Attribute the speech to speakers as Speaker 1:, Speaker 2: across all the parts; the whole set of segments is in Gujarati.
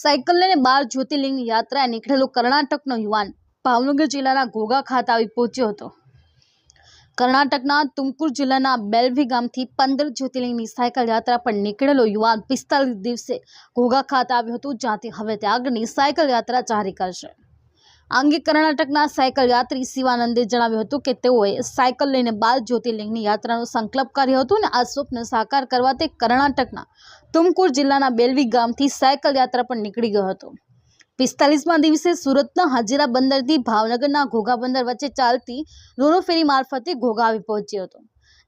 Speaker 1: સાયકલ લઈને બાર જ્યોતિર્લિંગ યાત્રાએ નીકળેલો કર્ણાટકનો યુવાન ભાવનગર જિલ્લાના ઘોઘા ખાતે આવી પહોંચ્યો હતો. કર્ણાટકના તુમકુર જિલ્લાના બેલવી ગામથી પંદર જ્યોતિર્લિંગની સાયકલ યાત્રા પર નીકળેલો યુવાન પિસ્તાલીસ દિવસે ઘોઘા ખાતે આવ્યો હતો, જ્યાંથી હવે તે આગળની સાયકલ યાત્રા જારી કરશે. આ અંગે કર્ણાટકના સાયકલ યાત્રી શિવાનંદે જણાવ્યું હતું કે તેઓએ સાયકલ લઈને બાર જ્યોતિર્લિંગની યાત્રાનો સંકલ્પ કર્યો હતો અને આ સ્વપ્ન સાકાર કરવા તે કર્ણાટકના તુમકુર જિલ્લાના બેલવી ગામથી સાયકલ યાત્રા પર નીકળી ગયો હતો. પિસ્તાલીસમાં દિવસે સુરતના હાજીરા બંદરથી ભાવનગરના ઘોઘા બંદર વચ્ચે ચાલતી રોરો ફેરી મારફતે ઘોઘા આવી પહોંચ્યો હતો.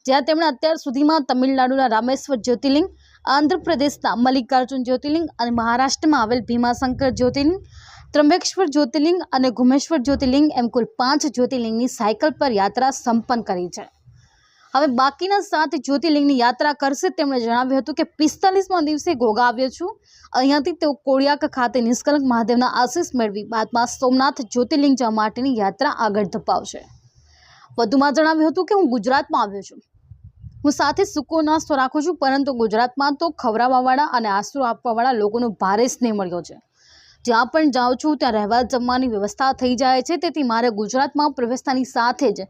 Speaker 1: જ્યાં તેમણે અત્યાર સુધીમાં તમિલનાડુના રામેશ્વર જ્યોતિર્લિંગ, આંધ્રપ્રદેશના મલ્લિકાર્જુન જ્યોતિર્લિંગ અને મહારાષ્ટ્રમાં આવેલ ભીમાશંકર જ્યોતિર્લિંગ, ત્રંબેશ્વર જ્યોતિર્લિંગ અને ઘુમેશ્વર જ્યોતિર્લિંગ એમ કુલ પાંચ જ્યોતિર્લિંગની સાયકલ પર યાત્રા સંપન્ન કરી છે. હવે બાકીના સાત જ્યોતિર્લિંગની યાત્રા કરશે તેમણે જણાવ્યું હતું કે પિસ્તાલીસમાં દિવસે ગોગા આવ્યો છું. અહીંયાથી તેઓ કોળિયાક ખાતે નિષ્કલંક મહાદેવના આશીષ મેળવી બાદમાં સોમનાથ જ્યોતિર્લિંગ જવા માટેની યાત્રા આગળ ધપાવશે. વધુમાં જણાવ્યું હતું કે હું ગુજરાતમાં આવ્યો છું. હું સાથે સુકોનો આશરો રાખું છું, પરંતુ ગુજરાતમાં તો ખવડાવવાવાળા અને આશરો આપવાવાળા લોકોનો ભારે સ્નેહ મળ્યો છે. જ્યાં પણ જાઉં છું, ત્યાં રહેવા જમવાની વ્યવસ્થા થઈ જાય છે, તેથી મારે ગુજરાતમાં પ્રવેશતાની સાથે જ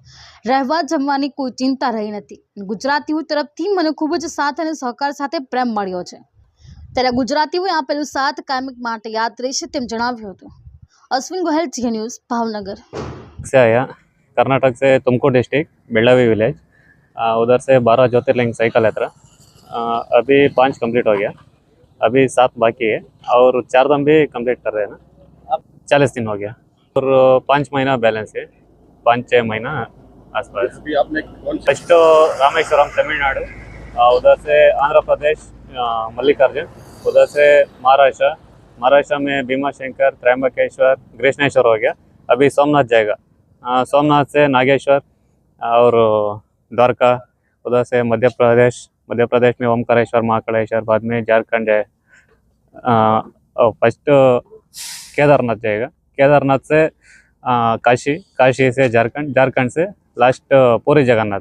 Speaker 1: રહેવા જમવાની કોઈ ચિંતા રહી નથી. ગુજરાતીઓ તરફથી મને ખૂબ જ સાથ અને સહકાર સાથે પ્રેમ મળ્યો છે. ત્યારે ગુજરાતીઓએ આપેલું સાથ કાયમિક માટે યાદ રહેશે તેમ જણાવ્યું હતું. Ashwin
Speaker 2: Gohel, Zee news, Bhavnagar. Karnataka સે ડિસ્ટ્રિક્ટ બેળાવી વિલેજ उधर से बारह ज्योतिर्लिंग साइकिल यात्रा अ, अभी पाँच कंप्लीट हो गया अभी सात बाकी है और चार धाम भी कंप्लीट कर रहे हैं ना चालीस दिन हो गया और पाँच महीना बैलेंस है पाँच छः महीना आसपास
Speaker 3: अभी आपने कौन सा
Speaker 2: फर्स्ट रामेश्वरम तमिलनाडु अ, उधर से आंध्र प्रदेश अ, मल्लिकार्जुन उधर से महाराष्ट्र महाराष्ट्र में भीमा शंकर त्रयंबकेश्वर कृष्णेश्वर हो गया अभी सोमनाथ जाएगा अ, सोमनाथ से नागेश्वर और द्वारका उधर से मध्य प्रदेश मध्य प्रदेश में ओमकारेश्वर महाकालेश्वर बाद में झारखंड है। फर्स्ट केदारनाथ जाएगा। केदारनाथ से अ, काशी काशी से झारखंड झारखंड से लास्ट पूरी जगन्नाथ।